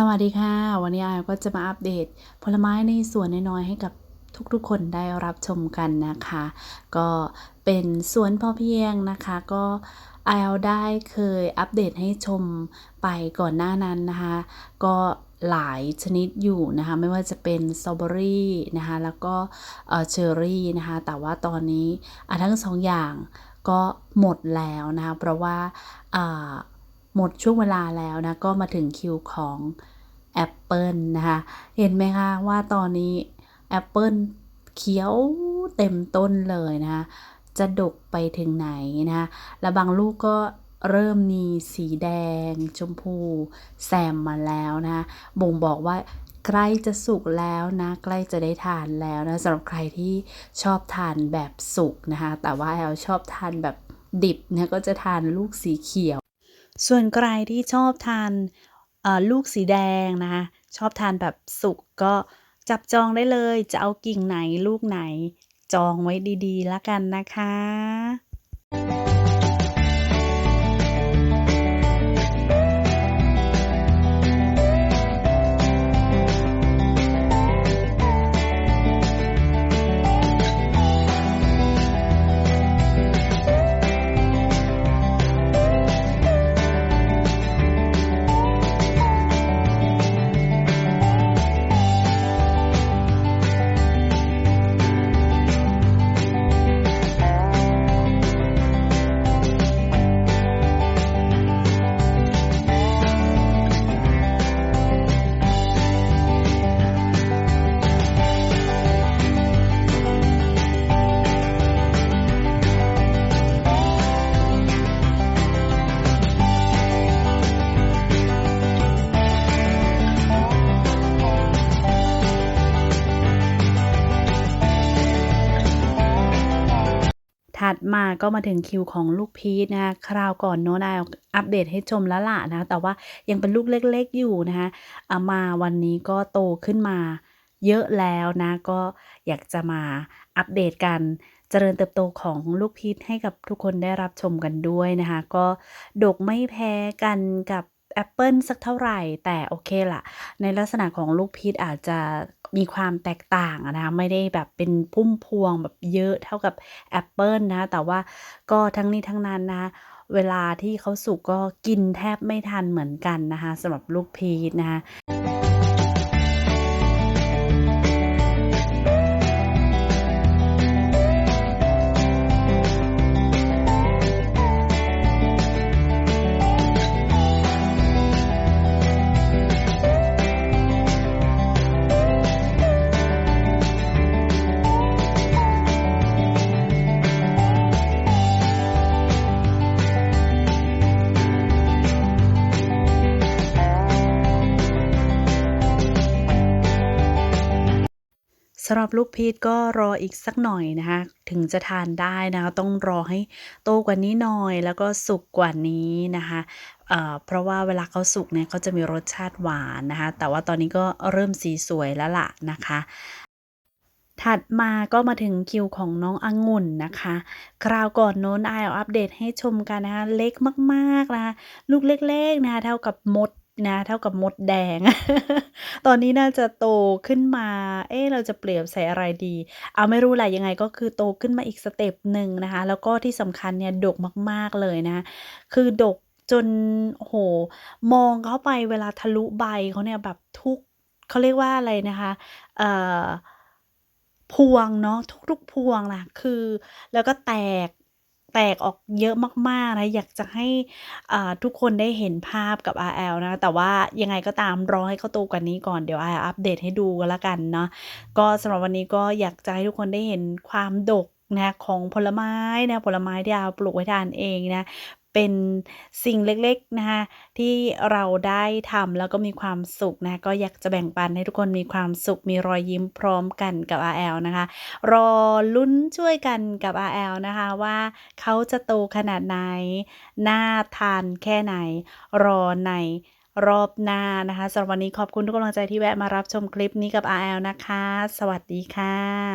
สวัสดีค่ะ วันนี้อายก็จะมาอัปเดตผลไม้ในสวนน้อยๆให้กับทุกๆคนได้รับชมกันนะคะ ก็เป็นสวนพอเพียงนะคะ ก็อายได้เคยอัปเดตให้ชมไปก่อนหน้านั้นนะคะ ก็หลายชนิดอยู่นะคะ ไม่ว่าจะเป็นสตรอเบอรี่นะคะ แล้วก็เชอร์รี่นะคะ แต่ว่าตอนนี้อะทั้งสองอย่างก็หมดแล้วนะคะ เพราะว่าอ่า หมดช่วงเวลาแล้วนะ ก็มาถึงคิวของแอปเปิลนะคะ เห็นไหมคะว่าตอนนี้แอปเปิลเขียวเต็มต้นเลยนะคะจะดกไปถึงไหนนะคะแล้วบางลูกก็เริ่มมีสีแดง ชมพูแซมมาแล้วนะคะบ่งบอกว่าใกล้จะสุกแล้วนะ ใกล้จะได้ทานแล้วนะสำหรับใครที่ชอบทานแบบสุกนะคะ แต่ว่าแอลชอบทานแบบดิบเนี่ยก็จะทานลูกสีเขียว ส่วนใครที่ชอบทานลูกสีแดงนะคะชอบทานแบบสุกก็จับจองได้เลยจะเอากิ่งไหนลูกไหนจองไว้ดีๆแล้วกันนะคะ ถัดมาก็มาถึงคิวของลูกพีชนะคะคราวก่อนโน้นอายอัปเดตให้ชมแล้วล่ะนะ แต่ว่ายังเป็นลูกเล็กๆอยู่นะคะอ่ามาวันนี้ก็โตขึ้นมาเยอะแล้วนะ ก็อยากจะมาอัปเดตกันเจริญเติบโตของลูกพีชให้กับทุกคนได้รับชมกันด้วยนะคะ ก็ดกไม่แพ้กันกับแอปเปิลสักเท่าไหร่ แต่โอเคล่ะในลักษณะของลูกพีชอาจจะ มีความแตกต่างนะคะไม่ได้แบบเป็นพุ่มพวงแบบเยอะเท่ากับแอปเปิลนะคะแต่ว่าก็ทั้งนี้ทั้งนั้นนะคะเวลาที่เขาสุกก็กินแทบไม่ทันเหมือนกันนะคะสำหรับลูกพีชนะคะ สำหรับลูกพีชก็รออีกสักหน่อยนะคะ ถึงจะทานได้นะคะต้องรอให้โตกว่านี้หน่อย แล้วก็สุกกว่านี้นะคะเเพราะว่าเวลาเขาสุกเนี่ยเขาจะมีรสชาติหวานนะคะ แต่ว่าตอนนี้ก็เริ่มสีสวยแล้วล่ะนะคะ ถัดมาก็มาถึงคิวของน้ององุ่นนะคะ คราวก่อนโน้นอายเอาอัปเดตให้ชมกันนะคะเล็กมากๆนะคะลูกเล็กๆนะคะเท่ากับมด นะ เท่ากับมดแดง ตอนนี้น่าจะโตขึ้นมา เอ๊ะเราจะเปรียบใส่อะไรดี เอาไม่รู้แหละยังไงก็คือโตขึ้นมาอีกสเต็ปหนึ่งนะคะ แล้วก็ที่สำคัญเนี่ยดกมากๆเลยนะ คือดกจนโอ้โฮมองเข้าไปเวลาทะลุใบเขาเนี่ยแบบทุกเขาเรียกว่าอะไรนะคะเอ่อพวงเนาะทุกๆพวงน่ะคือ แล้วก็แตก แตกออกเยอะมากๆนะอยากจะให้ทุกคนได้เห็นภาพกับ RL นะคะแต่ว่ายังไงก็ตามรอให้เขาโตกว่านี้ก่อนเดี๋ยวอายอัปเดตให้ดูก็แล้วกันเนาะก็สำหรับวันนี้ก็อยากจะให้ทุกคนได้เห็นความดก นะของผลไม้นะผลไม้ที่อาปลูกไว้ทานเองนะเป็นสิ่งเล็กๆนะคะที่เราได้ทำแล้วก็มีความสุขนะก็อยากจะแบ่งปันให้ทุกคนมีความสุขมีรอยยิ้มพร้อมกันกับ RL นะคะ รอลุ้นช่วยกันกับ RL นะคะว่าเขาจะโตขนาดไหนน่าทานแค่ไหน รอในรอบหน้านะคะสำหรับวันนี้ขอบคุณทุกกำลังใจที่แวะมารับชมคลิปนี้กับ RL นะคะ สวัสดีค่ะ